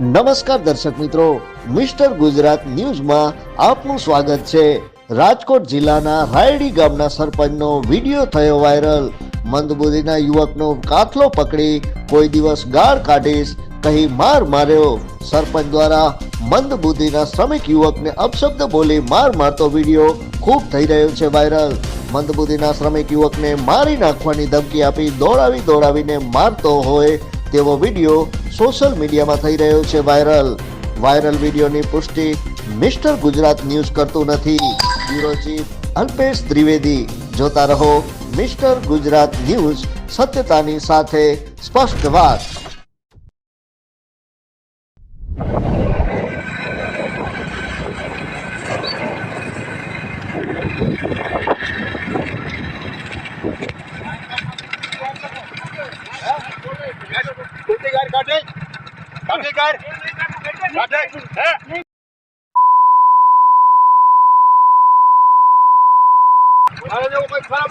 નમસ્કાર દર્શક મિત્રો, મિસ્ટર ગુજરાત ન્યૂઝમાં આપનું સ્વાગત છે. રાજકોટ જિલ્લાના રાયડી ગામના સરપંચનો વીડિયો થયો વાયરલ. મંદબુદ્ધિના યુવકનો કાથલો પકડી કોઈ દિવસ ગાળ કાઢીશ, કહી માર માર્યો. સરપંચ દ્વારા મંદબુદ્ધિના શ્રમિક યુવકને અપશબ્દ બોલી માર મારતો વીડિયો ખૂબ થઈ રહ્યો છે વાયરલ. મંદબુદ્ધિના શ્રમિક યુવકને મારી નાખવાની ધમકી આપી દોડાવી દોડાવીને મારતો હોય તેવો વીડિયો સોશિયલ મીડિયામાં થઈ રહ્યો છે વાયરલ. વાયરલ વિડીયોની પુષ્ટિ મિસ્ટર ગુજરાત ન્યૂઝ કરતું નથી. બ્યુરો ચીફ અલ્પેશ ત્રિવેદી જોતા રહો મિસ્ટર ગુજરાત ન્યૂઝ સત્યતાની સાથે સ્પષ્ટ વાત. કાઢે કાઢ કાઢે હે મારે કોઈ ખરાબ